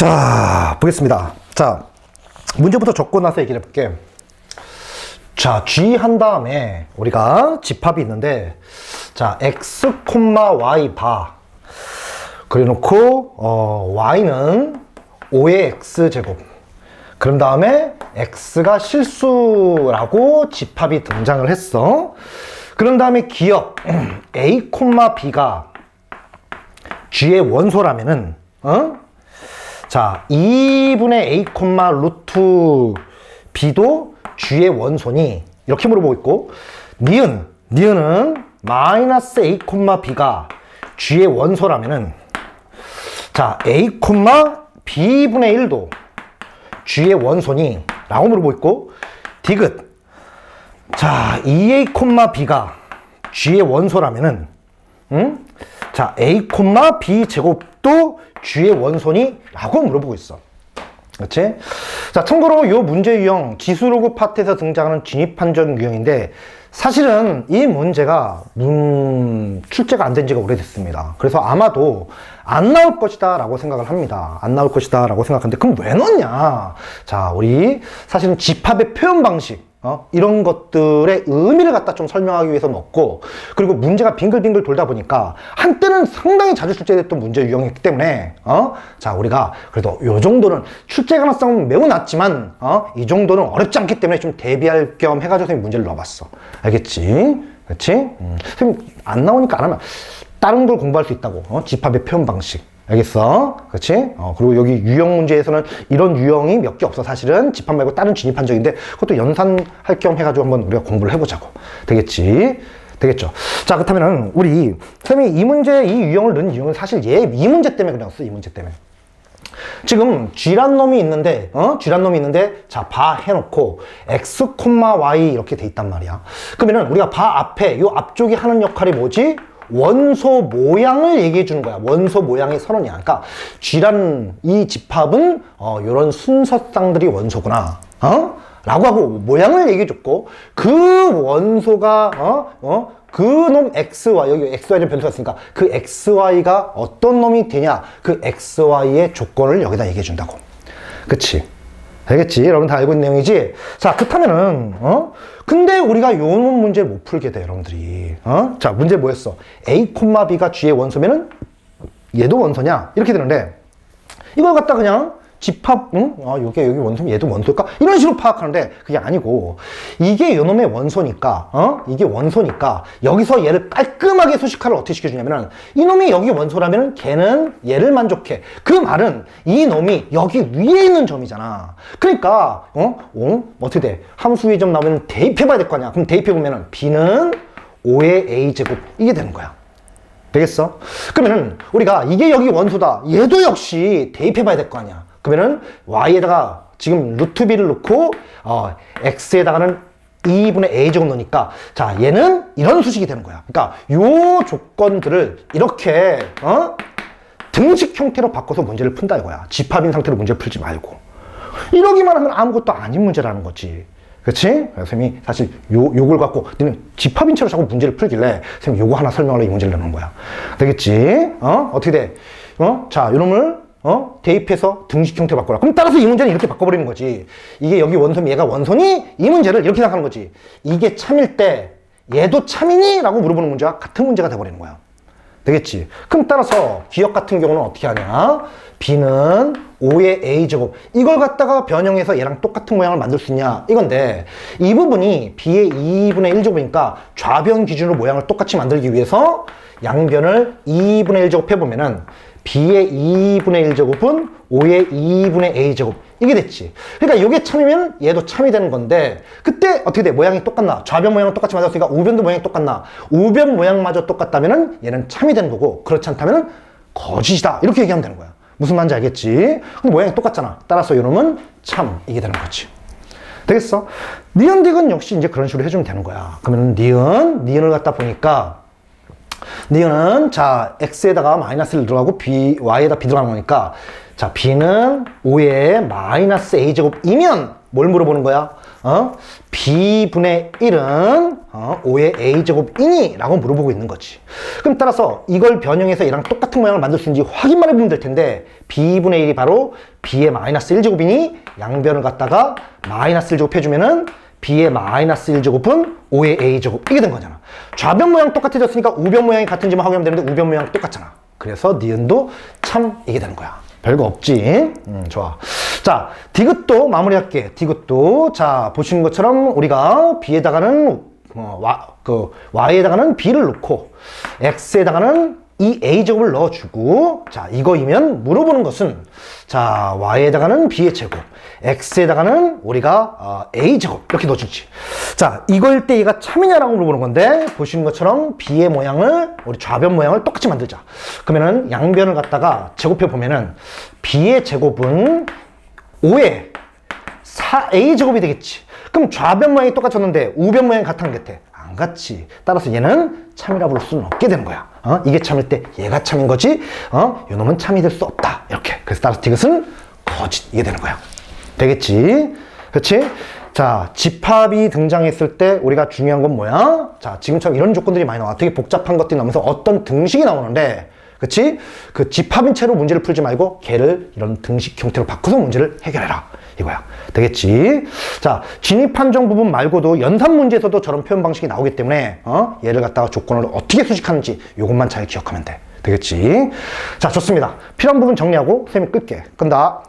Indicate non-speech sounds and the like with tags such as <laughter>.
자, 보겠습니다. 자, 문제부터 적고 나서 얘기를 해볼게. 자, G 한 다음에 우리가 집합이 있는데, 자, x, y 바. 그래 놓고, 어, y는 5의 x제곱. 그런 다음에 x가 실수라고 집합이 등장을 했어. 그런 다음에 기억 <clears throat> a, b가 g의 원소라면은, 어? 자, 2분의 a, 루트 b도 g의 원소니 이렇게 물어보고 있고 니은, 니은은 마이너스 a, b가 g의 원소라면은 자, a, b분의 1도 g의 원소니 라고 물어보고 있고 디귿 자, 2a, b가 g의 원소라면은 응? 자, a, b 제곱도 g의 원소니? 라고 물어보고 있어. 그렇지? 자, 참고로 이 문제 유형 기술로그 파트에서 등장하는 진입판정 유형인데 사실은 이 문제가 문 출제가 안 된 지가 오래됐습니다. 그래서 아마도 안 나올 것이다 라고 생각을 합니다. 안 나올 것이다 라고 생각하는데 그럼 왜 넣냐? 자, 우리 사실은 집합의 표현 방식 어? 이런 것들의 의미를 갖다 좀 설명하기 위해서 넣고 그리고 문제가 빙글빙글 돌다 보니까 한때는 상당히 자주 출제됐던 문제 유형이기 때문에 어? 자 우리가 그래도 요 정도는 출제 가능성은 매우 낮지만 어? 이 정도는 어렵지 않기 때문에 좀 대비할 겸 해가지고 선생님 문제를 넣어봤어 알겠지? 그렇지? 음. 선생님 안 나오니까 안 하면 다른 걸 공부할 수 있다고 어? 집합의 표현 방식 알겠어? 그렇지? 어, 그리고 여기 유형 문제에서는 이런 유형이 몇 개 없어. 사실은 집합 말고 다른 진입한 적인데 그것도 연산할 겸 해가지고 한번 우리가 공부를 해보자고. 되겠지? 되겠죠? 자, 그렇다면은 우리 선생님이 이 문제, 이 유형을 넣은 이유는 사실 얘 이 문제 때문에 그랬어. 이 문제 때문에. 지금 G란 놈이 있는데, 어? G란 놈이 있는데, 자, 바 해놓고, X, Y 이렇게 돼 있단 말이야. 그러면은 우리가 바 앞에, 요 앞쪽이 하는 역할이 뭐지? 원소 모양을 얘기해 주는 거야. 원소 모양의 선언이야. 그러니까 G라는 이 집합은 어, 이런 순서쌍들이 원소구나. 어? 라고 하고 모양을 얘기해 줬고 그 원소가 어? 어? 그놈 XY 여기 XY는 변수가 있으니까 그 XY가 어떤 놈이 되냐 그 XY의 조건을 여기다 얘기해 준다고 그치 알겠지? 여러분 다 알고 있는 내용이지? 자, 그렇다면은, 어? 근데 우리가 요놈 문제를 못 풀게 돼, 여러분들이. 어? 자, 문제 뭐였어? A, B가 G의 원소면은 얘도 원소냐? 이렇게 되는데, 이걸 갖다 그냥 집합, 응? 아, 요게 여기 원소, 얘도 원소일까? 이런 식으로 파악하는데 그게 아니고 이게 요놈의 원소니까, 어? 이게 원소니까 여기서 얘를 깔끔하게 수식화를 어떻게 시켜주냐면은 이놈이 여기 원소라면은 걔는 얘를 만족해. 그 말은 이놈이 여기 위에 있는 점이잖아. 그러니까, 어? 어? 어떻게 돼? 함수 위점 나오면 대입해봐야 될 거 아니야. 그럼 대입해보면은 B는 5의 A제곱 이게 되는 거야. 되겠어? 그러면은 우리가 이게 여기 원소다. 얘도 역시 대입해봐야 될 거 아니야. 그러면은 y에다가 지금 루트 b를 넣고 어, x에다가는 2분의 a 제곱 넣으니까 자 얘는 이런 수식이 되는 거야. 그러니까 요 조건들을 이렇게 어? 등식 형태로 바꿔서 문제를 푼다 이거야. 집합인 상태로 문제를 풀지 말고 이러기만 하면 아무것도 아닌 문제라는 거지. 그렇지? 선생님이 사실 요, 요걸 갖고 너는 집합인 채로 자꾸 문제를 풀길래 선생님 요거 하나 설명하려고 이 문제를 내는 거야. 되겠지? 어? 어떻게 돼? 어? 자, 요놈을 어? 대입해서 등식 형태 바꿔라. 그럼 따라서 이 문제는 이렇게 바꿔버리는 거지. 이게 여기 원소면 얘가 원소니? 이 문제를 이렇게 생각하는 거지. 이게 참일 때 얘도 참이니? 라고 물어보는 문제와 같은 문제가 돼버리는 거야. 되겠지? 그럼 따라서 기억 같은 경우는 어떻게 하냐? B는 5의 A제곱. 이걸 갖다가 변형해서 얘랑 똑같은 모양을 만들 수 있냐? 이건데, 이 부분이 B의 2분의 1제곱이니까 좌변 기준으로 모양을 똑같이 만들기 위해서 양변을 2분의 1제곱 해보면은 b의 2분의 1제곱은 5의 2분의 a제곱 이게 됐지 그러니까 이게 참이면 얘도 참이 되는 건데 그때 어떻게 돼? 모양이 똑같나? 좌변 모양은 똑같이 맞았으니까 우변도 모양이 똑같나? 우변 모양마저 똑같다면 얘는 참이 되는 거고 그렇지 않다면 거짓이다 이렇게 얘기하면 되는 거야 무슨 말인지 알겠지? 근데 모양이 똑같잖아 따라서 이놈은 참 이게 되는 거지 되겠어? 니은 딕은 역시 이제 그런 식으로 해주면 되는 거야 그러면 니은, 니은을 갖다 보니까 니은은 자 x에다가 마이너스를 들어가고 b, y에다 b 들어가는 거니까 자 b는 5의 마이너스 a제곱이면 뭘 물어보는 거야? 어? b분의 1은 어? 5의 a제곱이니? 라고 물어보고 있는 거지. 그럼 따라서 이걸 변형해서 얘랑 똑같은 모양을 만들 수 있는지 확인만 해보면 될 텐데 b분의 1이 바로 b의 마이너스 1제곱이니 양변을 갖다가 마이너스 1제곱 해주면은 b의 마이너스 1제곱은 5의 a제곱 이게 된 거잖아. 좌변 모양 똑같아졌으니까 우변 모양이 같은지만 확인하면 되는데 우변 모양 똑같잖아. 그래서 니은도 참 이게 되는 거야. 별거 없지. 음, 좋아. 자, 디귿도 마무리할게. 디귿도. 자, 보시는 것처럼 우리가 b에다가는, 어, 와, 그, y에다가는 b를 넣고, x에다가는 이 a제곱을 넣어주고, 자, 이거이면 물어보는 것은, 자, y에다가는 b의 제곱, x에다가는 우리가 어, a제곱, 이렇게 넣어주지. 자, 이걸 때 얘가 참이냐라고 물어보는 건데, 보시는 것처럼 b의 모양을, 우리 좌변 모양을 똑같이 만들자. 그러면은 양변을 갖다가 제곱해 보면은, b의 제곱은 5의 4a제곱이 되겠지. 그럼 좌변 모양이 똑같았는데 우변 모양이 같은 게? 안 같지. 따라서 얘는 참이라 부를 수는 없게 되는 거야. 어? 이게 참일 때 얘가 참인 거지. 어? 요놈은 참이 될 수 없다. 이렇게. 그래서 따라서 디귿은 거짓. 이게 되는 거야. 되겠지? 그렇지? 자, 집합이 등장했을 때 우리가 중요한 건 뭐야? 자, 지금처럼 이런 조건들이 많이 나와. 되게 복잡한 것들이 나오면서 어떤 등식이 나오는데 그치? 그 집합인 채로 문제를 풀지 말고 걔를 이런 등식 형태로 바꿔서 문제를 해결해라. 이거야. 되겠지? 자, 진입 판정 부분 말고도 연산 문제에서도 저런 표현 방식이 나오기 때문에, 어? 얘를 갖다가 조건을 어떻게 수식하는지 이것만 잘 기억하면 돼. 되겠지? 자, 좋습니다. 필요한 부분 정리하고 쌤이 끌게. 끈다.